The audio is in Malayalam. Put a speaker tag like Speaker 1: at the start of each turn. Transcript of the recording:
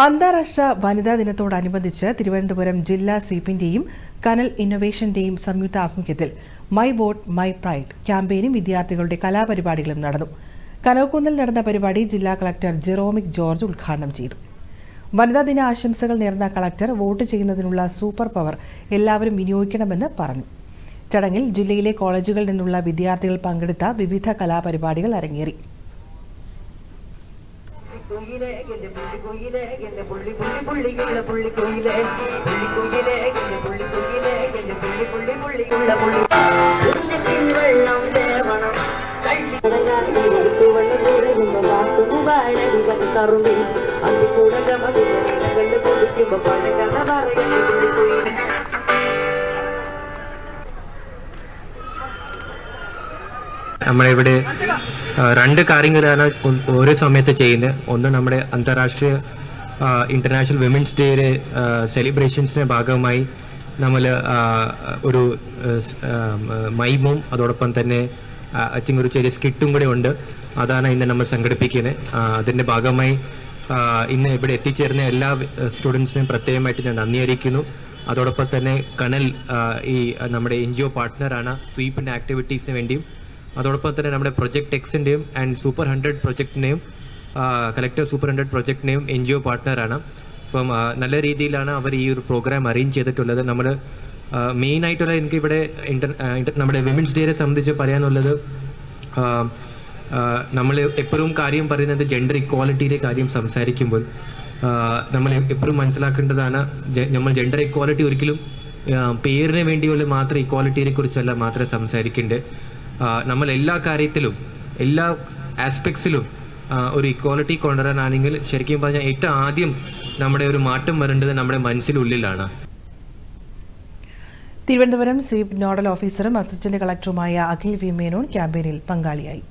Speaker 1: അന്താരാഷ്ട്ര വനിതാ ദിനത്തോടനുബന്ധിച്ച് തിരുവനന്തപുരം ജില്ലാ സ്വീപ്പിന്റെയും കനൽ ഇന്നൊവേഷന്റെയും സംയുക്ത ആഭിമുഖ്യത്തിൽ മൈ ബോട്ട് മൈ പ്രൈഡ് ക്യാമ്പയിനും വിദ്യാർത്ഥികളുടെ കലാപരിപാടികളും നടന്നു. കനോക്കുന്നിൽ നടന്ന പരിപാടി ജില്ലാ കളക്ടർ ജെറോമിക് ജോർജ് ഉദ്ഘാടനം ചെയ്തു. വനിതാ ദിന ആശംസകൾ നേർന്ന കളക്ടർ വോട്ട് ചെയ്യുന്നതിനുള്ള സൂപ്പർ പവർ എല്ലാവരും വിനിയോഗിക്കണമെന്ന് പറഞ്ഞു. ചടങ്ങിൽ ജില്ലയിലെ കോളേജുകളിൽ നിന്നുള്ള വിദ്യാർത്ഥികൾ പങ്കെടുത്ത വിവിധ കലാപരിപാടികൾ അരങ്ങേറി.
Speaker 2: கோயிலே எந்த புள்ளி கோயிலே எந்த புள்ளி புள்ளி புள்ளி? உள்ள புள்ளி கோயிலே புள்ளி கோயிலே எந்த புள்ளி கோயிலே எந்த அந்த கூட கமதி கண்டு கொடுக்கும் பண கதவரையில்
Speaker 3: നമ്മളിവിടെ രണ്ട് കാര്യങ്ങളാണ് ഒരേ സമയത്ത് ചെയ്യുന്നത് ഒന്ന് നമ്മുടെ അന്താരാഷ്ട്രീയ ഇന്റർനാഷണൽ വിമൻസ് ഡേയുടെ സെലിബ്രേഷൻസിന്റെ ഭാഗമായി നമ്മൾ ഒരു മൈമും അതോടൊപ്പം തന്നെ ഐ തിങ്ക് ഒരു ചെറിയ സ്കിറ്റും കൂടെ ഉണ്ട്. അതാണ് ഇന്ന് നമ്മൾ സംഘടിപ്പിക്കുന്നത് അതിന്റെ ഭാഗമായി ഇന്ന് ഇവിടെ എത്തിച്ചേർന്ന എല്ലാ സ്റ്റുഡൻസിനും പ്രത്യേകമായിട്ട് ഞാൻ നന്ദി അറിയിക്കുന്നു. അതോടൊപ്പം തന്നെ കണൽ ഈ നമ്മുടെ എൻ ജി ഒ പാർട്ട്ണറാണ് സ്വീപ്പിന്റെ ആക്ടിവിറ്റീസിന് വേണ്ടിയും അതോടൊപ്പം തന്നെ നമ്മുടെ പ്രൊജക്ട് എക്സിന്റെയും ആൻഡ് സൂപ്പർ ഹൺഡ്രഡ് പ്രൊജക്ടിനെയും കലക്ടർ സൂപ്പർ ഹൺഡ്രഡ് പ്രൊജക്ടിനെയും എൻ ജി ഒ പാർട്ട്ണറാണ് അപ്പം നല്ല രീതിയിലാണ് അവർ ഈ ഒരു പ്രോഗ്രാം അറേഞ്ച് ചെയ്തിട്ടുള്ളത്. നമ്മൾ മെയിൻ ആയിട്ടുള്ള എനിക്ക് ഇവിടെ നമ്മുടെ വിമൻസ് ഡേയെ സംബന്ധിച്ച് പറയാനുള്ളത് നമ്മൾ എപ്പോഴും കാര്യം പറയുന്നത് ജെൻഡർ ഇക്വാലിറ്റിയുടെ കാര്യം സംസാരിക്കുമ്പോൾ നമ്മൾ എപ്പോഴും മനസ്സിലാക്കേണ്ടതാണ് നമ്മൾ ജെൻഡർ ഇക്വാലിറ്റി ഒരിക്കലും പേരിന് വേണ്ടിയുള്ള മാത്രം ഇക്വാലിറ്റിയെ കുറിച്ചല്ല മാത്രം സംസാരിക്കേണ്ടത്. നമ്മൾ എല്ലാ കാര്യത്തിലും എല്ലാ ആസ്പെക്ട്സിലും ഒരു ഇക്വാലിറ്റി കൊണ്ടുവരാനാണെങ്കിൽ ശരിക്കും പറഞ്ഞാൽ ഏറ്റവും ആദ്യം നമ്മുടെ ഒരു മാറ്റം വരേണ്ടത് നമ്മുടെ മനസ്സിനുള്ളിലാണ്.
Speaker 1: തിരുവനന്തപുരം സ്വീപ് നോഡൽ ഓഫീസറും അസിസ്റ്റന്റ് കളക്ടറുമായ അഖിൽ വി മേനോൻ ക്യാമ്പയിനിൽ പങ്കാളിയായി.